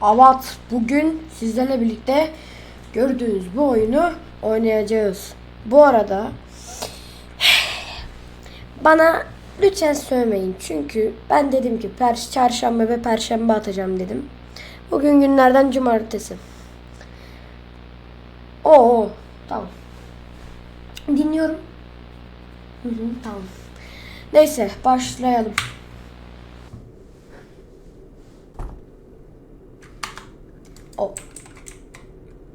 Avat bugün sizlerle birlikte gördüğünüz bu oyunu oynayacağız. Bu arada bana lütfen söylemeyin çünkü ben dedim ki per çarşamba ve perşembe atacağım dedim. Bugün günlerden cumartesi. Oo tamam. Dinliyorum. Hı hı, tamam. Neyse başlayalım. Oh.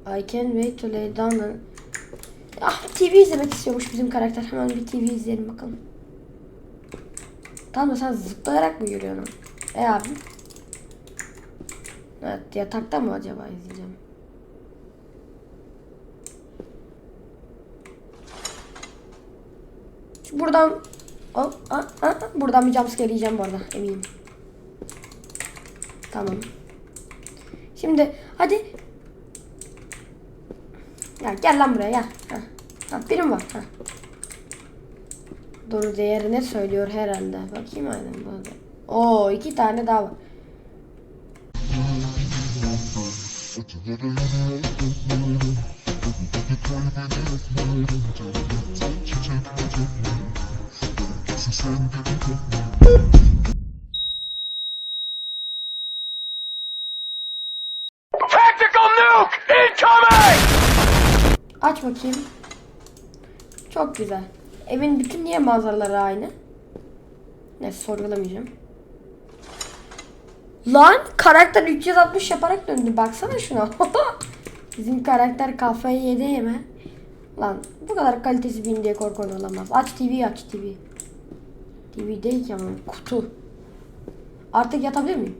I can wait to lay down a... Ah TV izlemek istiyormuş bizim karakter. Hemen bir TV izleyelim bakalım. Tamam sen zıplayarak mı yürüyorsun? E abi. Evet yatakta mı acaba izleyeceğim? Şu Buradan Hop, ah, ah, ah. buradan bir jumpscare yiyeceğim bu arada eminim. Tamam. Şimdi hadi. Ya gel lan buraya gel. Ha. Ha, birim var. Ha. Doğru değerini söylüyor herhalde. Bakayım aynen böyle. Oo iki tane daha var. Aç bakayım. Çok güzel. Evin bütün niye manzaraları aynı? Neyse sorgulamayacağım. Lan karakter 360 yaparak döndü. Baksana şuna. Bizim karakter kafayı yedi mi? Lan bu kadar kalitesi bin diye korku oyunu olamaz. Aç TV aç TV. TV değil ki ama kutu. Artık yatabilir miyim?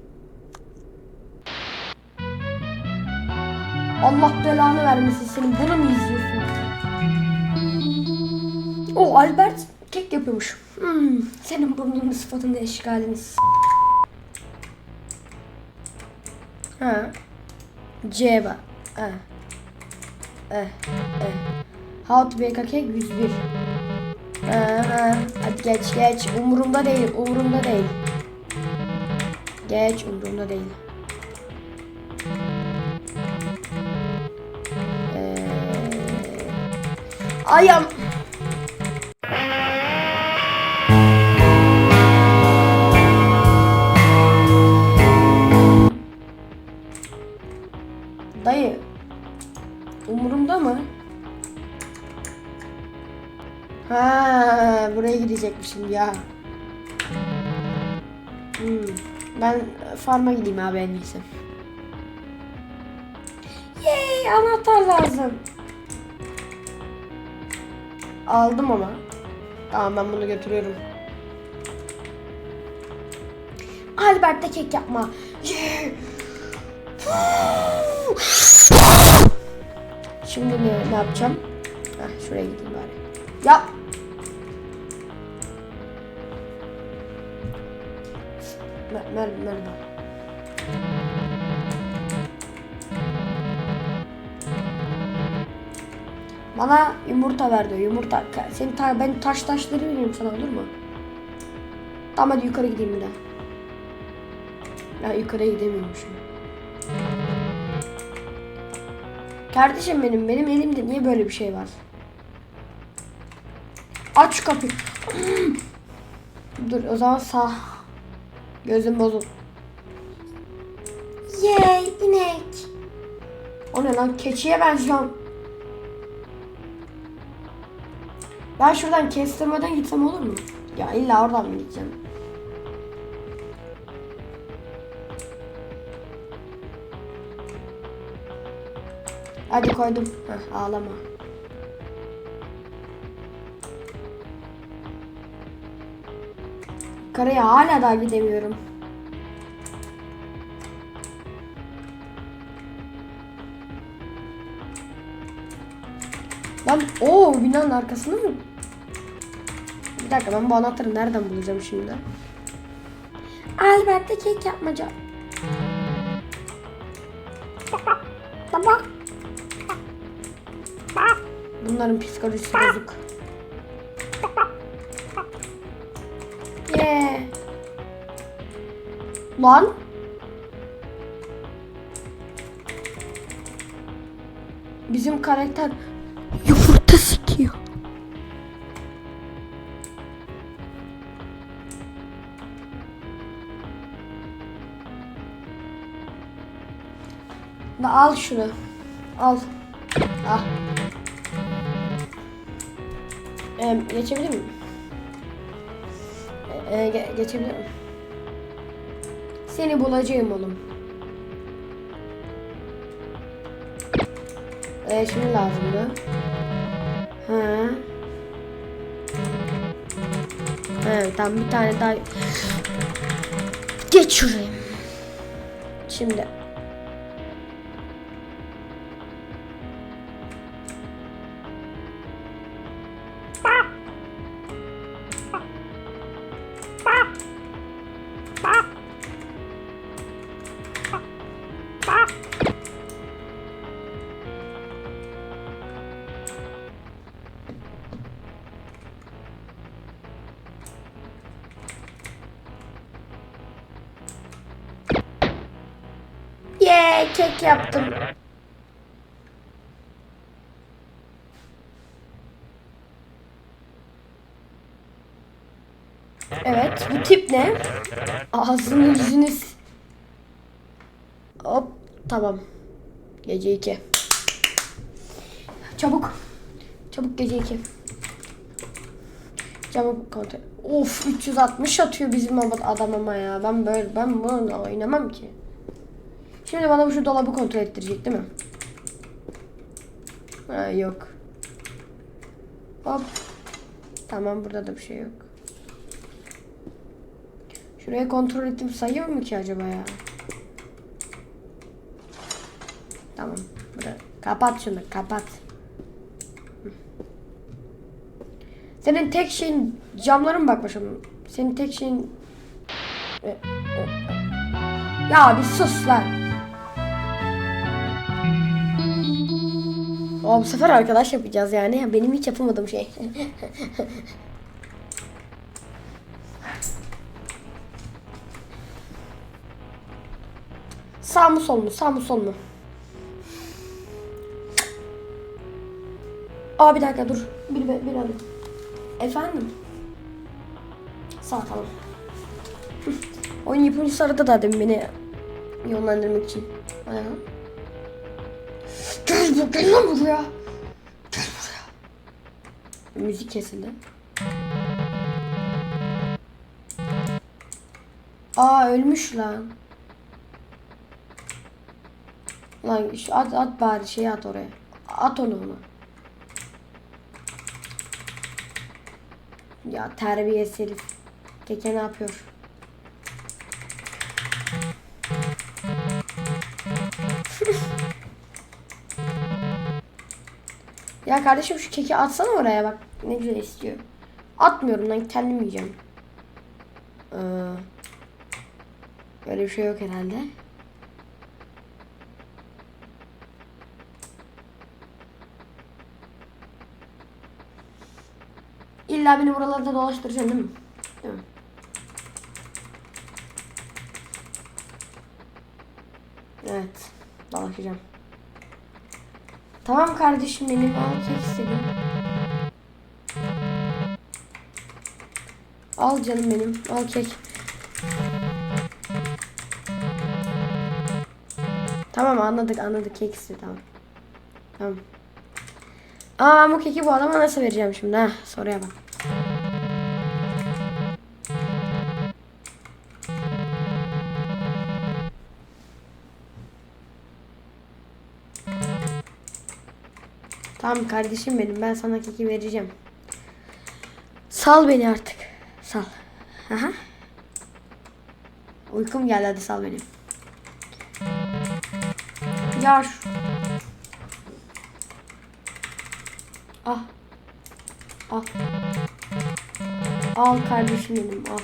Allah belanı vermesin senin. Bunu mu izliyorsun? O Albert kek yapıyormuş. Hmm, senin burnunun sıfatını eşgaliniz. Ha. C bak. Ha. Eh, eh. How to bake a cake 101. Ha, ha. Hadi geç geç. Umurumda değil. Umurumda değil. Geç umurumda değil. Ayağım. Dayı. Umurumda mı? Ha, buraya gidecekmişim ya. Hmm. Ben farma gideyim abi en iyisi. Yay anahtar lazım. Aldım ama. Tamam ben bunu götürüyorum. Albert'te kek yapma. Şimdi ne, ne yapacağım? Heh, şuraya gideyim bari. Ya. Mer mer Bana yumurta ver diyor. Yumurta. Senin ta ben taş taşları vereyim sana olur mu? Tamam hadi yukarı gideyim bir daha. Ya yukarıya gidemiyormuşum. Kardeşim benim, benim elimde niye böyle bir şey var? Aç kapıyı. Dur o zaman sağ. Gözüm bozuk. Yay inek. O ne lan keçiye benziyorum. Ben şuradan kestirmeden gitsem olur mu? Ya illa oradan mı gideceğim? Hadi koydum. Heh, ağlama. Karaya hala daha gidemiyorum. Lan o binanın arkasında mı? Bir dakika ben bu anahtarı nereden bulacağım şimdi? Albert'te kek yapmaca. Baba. Bunların psikolojisi bozuk. Yeah. Lan. Bizim karakter al şunu. Al. Al. Ee, geçebilir miyim? Ee, ge- geçebilir miyim? Seni bulacağım oğlum. Ee, şimdi lazımdı. Ha. Evet tamam bir tane daha. Geç şuraya. Şimdi. Yaptım. Evet bu tip ne? Ağzını yüzünü Hop tamam. Gece 2. Çabuk. Çabuk gece 2. Çabuk kontrol. Of 360 atıyor bizim adam ama ya. Ben böyle ben bunu oynamam ki. Şimdi bana bu şu dolabı kontrol ettirecek değil mi? Ha yok. Hop. Tamam burada da bir şey yok. Şuraya kontrol ettim sayıyor mu ki acaba ya? Tamam. Burada. Kapat şunu kapat. Senin tek şeyin camların bak başım. Senin tek şeyin E, e, e. Ya bir sus lan. O bu sefer arkadaş yapacağız yani. Benim hiç yapamadığım şey. Sağ mı sol mu? Sağ mı sol mu? Aa bir dakika dur. Bir, bir, bir alayım. Efendim? Sağ tamam. Oyun yapımcısı aradı da demin beni yönlendirmek için. Aynen. Gel bu gel lan buraya. Gel buraya. Müzik kesildi. Aa ölmüş lan. Lan şu at at bari şey at oraya. At onu ona. Ya terbiyesiz herif. Keke ne yapıyor? Ya kardeşim şu keki atsana oraya bak. Ne güzel istiyor. Atmıyorum lan kendim yiyeceğim. Ee, böyle bir şey yok herhalde. İlla beni buralarda dolaştıracaksın değil mi? Değil mi? Evet. Dolaşacağım. Tamam kardeşim benim. Al kek istedim. Al canım benim. Al kek. Tamam anladık anladık kek istedi tamam. Tamam. Aa bu keki bu adama nasıl vereceğim şimdi ha? Soruya bak. Tamam kardeşim benim ben sana keki vereceğim. Sal beni artık. Sal. Aha. Uykum geldi hadi sal beni. Ya şu... Ah. Al. Al kardeşim benim al.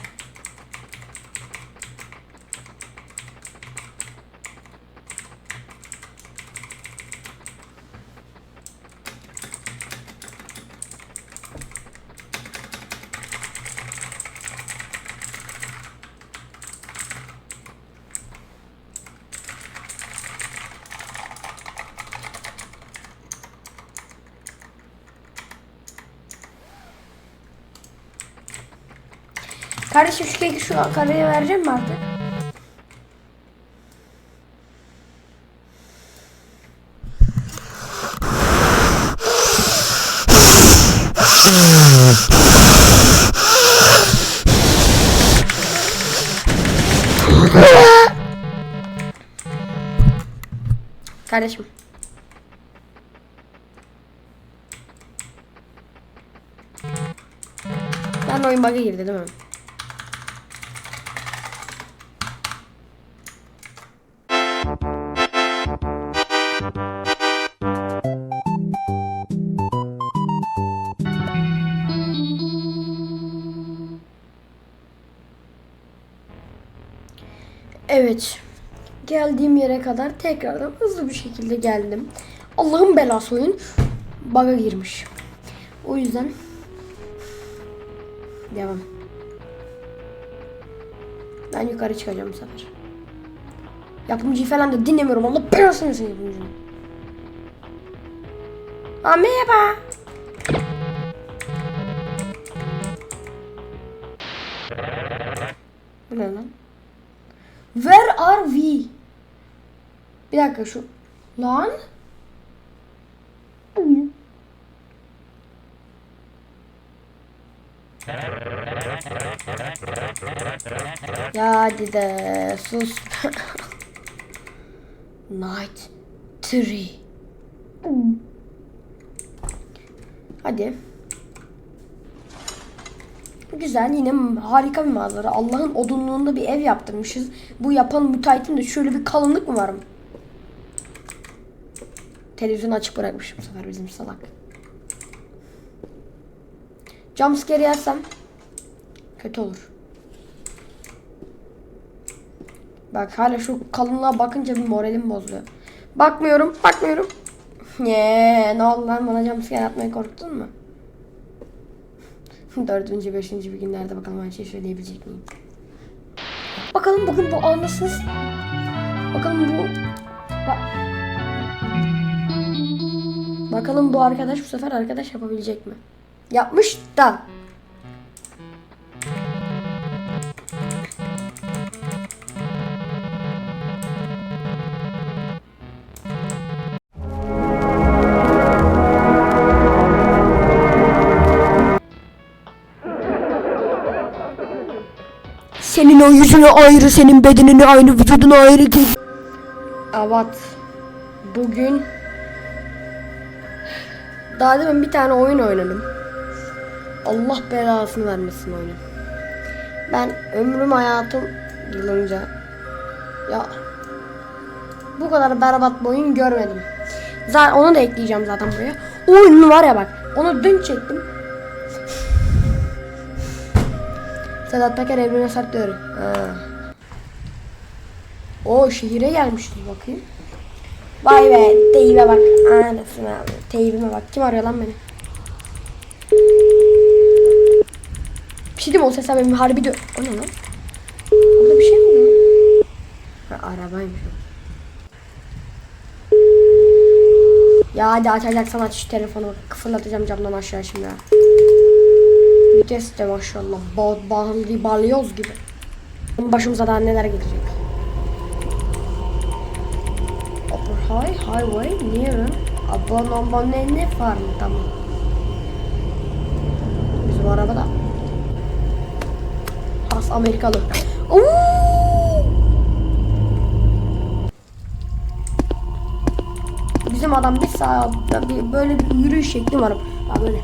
Kardeşim şu karıya vereceğim mi artık? Kardeşim. Ben oyun bug'a girdi değil mi? Evet. Geldiğim yere kadar tekrardan hızlı bir şekilde geldim. Allah'ın belası oyun bug'a girmiş. O yüzden devam. Ben yukarı çıkacağım bu sefer. Yapımcıyı falan da dinlemiyorum. Allah belasını versin yapımcının. Aa, ne lan? Where are we? Bir dakika şu. Lan? Ya hadi de sus. Night 3. Hadi. Güzel yine harika bir manzara. Allah'ın odunluğunda bir ev yaptırmışız. Bu yapan müteahhitin de şöyle bir kalınlık mı var mı? Televizyonu açık bırakmışım bu sefer bizim salak. Jumpscare yersem kötü olur. Bak hala şu kalınlığa bakınca bir moralim bozuluyor. Bakmıyorum, bakmıyorum. Yeee ne oldu lan bana jumpscare atmaya korktun mu? Dördüncü, beşinci bir günlerde bakalım aynı şeyi söyleyebilecek miyim? Bakalım bugün bu anlasız. Bakalım bu... Ba- Bakalım bu arkadaş bu sefer arkadaş yapabilecek mi? Yapmış da. Senin yüzünü ayrı, senin bedenini aynı, vücudunu ayrı değil. Evet. Bugün daha demin bir tane oyun oynadım. Allah belasını vermesin oyunu. Ben ömrüm hayatım yılınca ya bu kadar berbat bir oyun görmedim. Zaten onu da ekleyeceğim zaten buraya. O oyunu var ya bak. Onu dün çektim. Sedat Peker Emre Saktörü. Ha. O şehire gelmiştir bakayım. Vay be teybe bak. Anasını abi. Teybime bak. Kim arıyor lan beni? Bir şey diyeyim mi? o sesler benim harbi diyor. O ne lan? Orada bir şey mi var? Ha arabaymış o. Ya hadi açacaksan aç şu telefonu. Fırlatacağım camdan aşağı şimdi ha. Vites de maşallah. Ba bağlı balyoz gibi. Başımıza daha neler gelecek. Upper High Highway near Abonabonene Farm tamam. Bizim arabada. Has Amerikalı. Oo! Bizim adam bir bir, böyle bir yürüyüş şekli var. Böyle.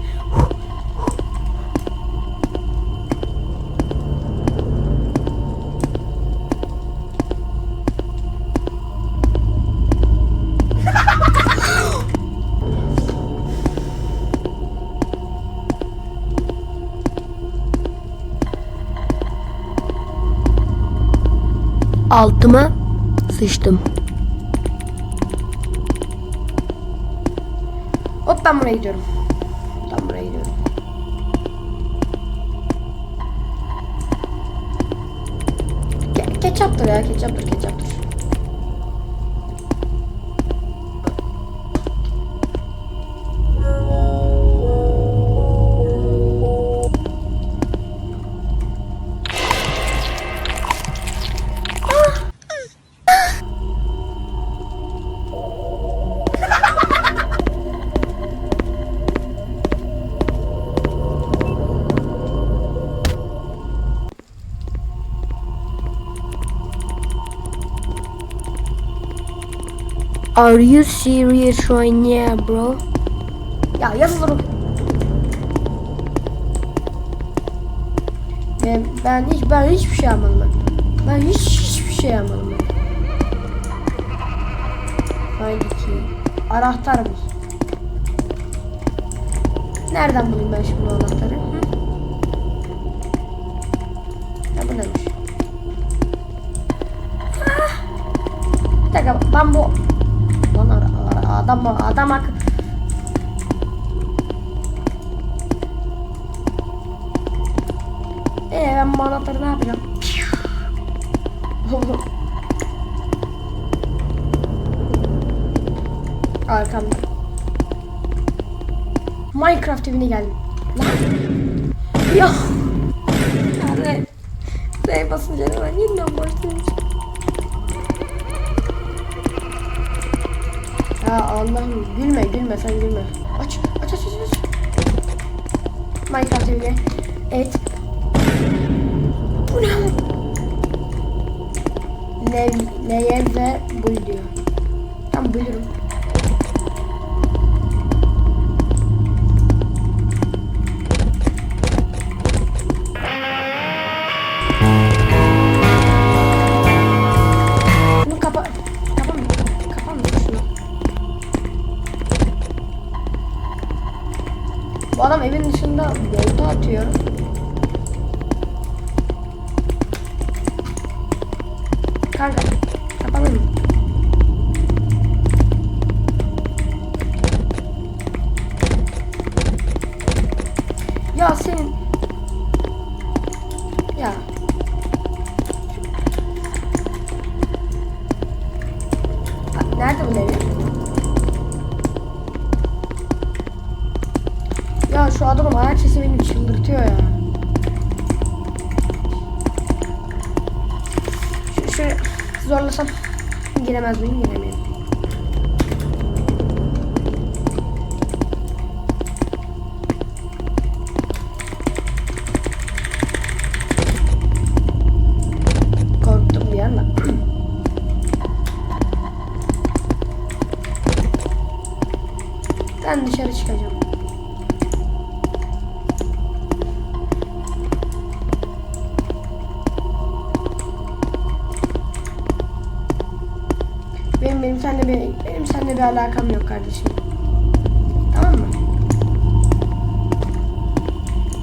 Altıma sıçtım. Hop ben buraya gidiyorum. Ben buraya gidiyorum. Ke ketçaptır ya ketçaptır ketçaptır. Are you serious right now bro? Ya yazılır. Ben, ben hiç ben hiçbir şey yapmadım ben. Ben hiç hiçbir şey yapmadım ben. Haydi ki anahtar bul. Nereden bulayım ben şimdi anahtarı? Hı? Ha bu neymiş? Ah! Bir dakika ben bu adam adam ak Ee ben bu anahtarı ne yapacağım? Arkamda. Minecraft evine geldim. Ya. Yani. Z'ye basınca hemen yeniden başlıyormuş. Ya Allah'ım gülme gülme sen gülme. Aç aç aç aç aç. Minecraft evine. Evet. Bu ne? Le, leye ve bul diyor. Tam bulurum. Bu adam evin dışında volta atıyor. Kanka zorlasam giremez miyim? Giremiyorum. Korktum bir anda. Ben dışarı çıkacağım. Bir alakam yok kardeşim. Tamam mı?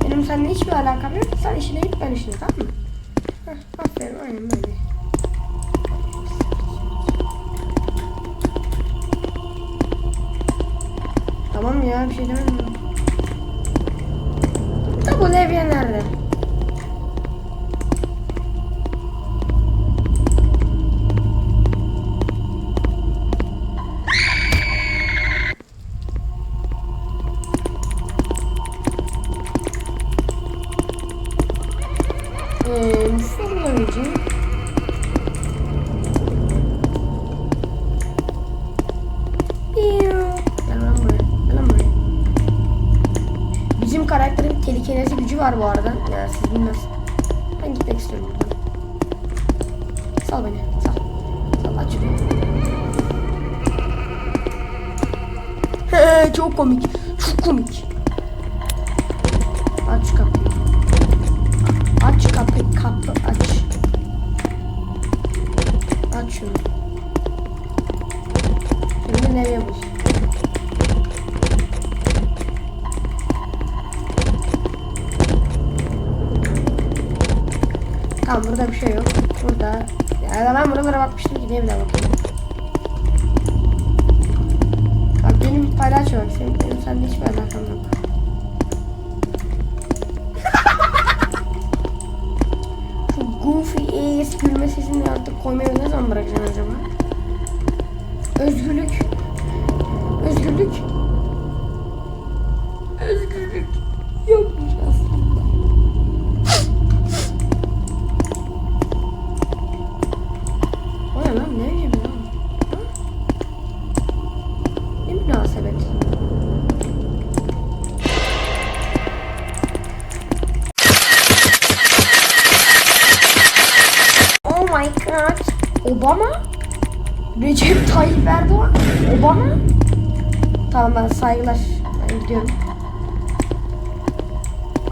Benim seninle hiçbir alakam yok. Sen işine git ben işine tamam mı? Heh, aferin aynen böyle. Tamam ya bir şey demedim. Da bu levye nerede? Gücü var bu arada. Ya siz bilmez. Ben gitmek istiyorum buradan. Sal beni. Sal. Sal aç. He, çok komik. Çok komik. Aç kapıyı. Aç kapıyı. Kapı aç. Aç şunu. Şimdi nereye bul? Tamam burada bir şey yok. Burada. Ya ben buralara bakmıştım ki niye bir daha bakayım. Bak benim paylaş bak senin, benim seninle hiçbir alakam yok. Şu goofy ass gülme sesini artık koymayı ne zaman bırakacaksın acaba? Özgürlük.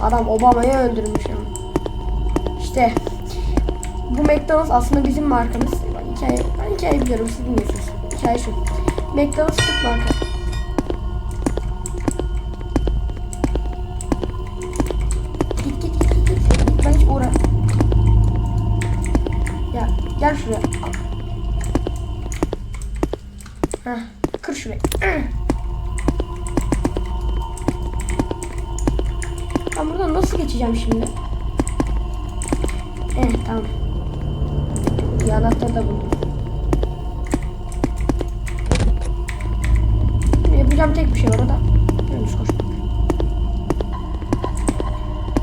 Adam Obama'yı öldürmüş ama. İşte bu McDonald's aslında bizim markamız. Ben hikaye, ben hikaye biliyorum siz bilmiyorsunuz. Hikaye şu. McDonald's Türk marka.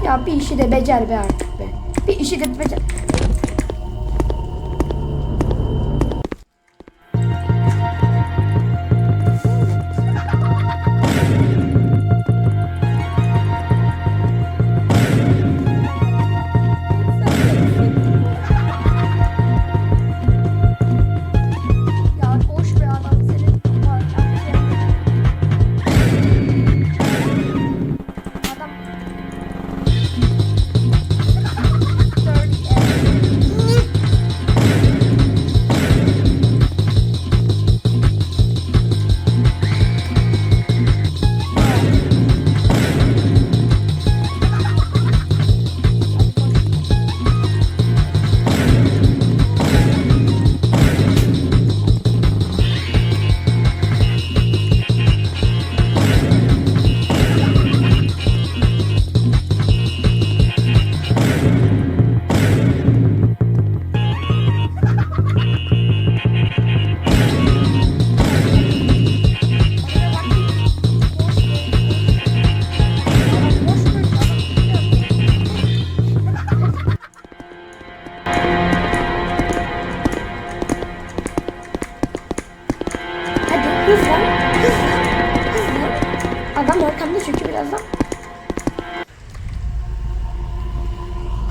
Ya bir işi de becer be artık be. Bir işi de becer. Adam arkamda çünkü birazdan.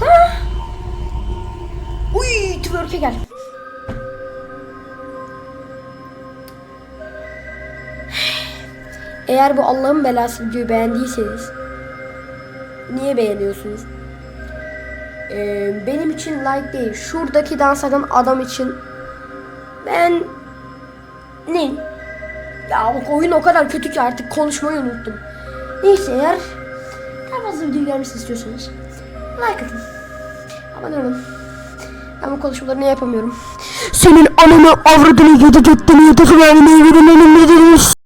Ha! Uy, twerk'e gel. Eğer bu Allah'ın belası videoyu beğendiyseniz niye beğeniyorsunuz? Ee, benim için like değil. Şuradaki dans eden adam için ben ne? Ya bak oyun o kadar kötü ki artık konuşmayı unuttum. Neyse eğer daha fazla video gelmesini istiyorsanız like atın. Abone olun. Ben bu konuşmaları ne yapamıyorum. Senin ananı avradını yedi göttünü yedi kıvamını yedi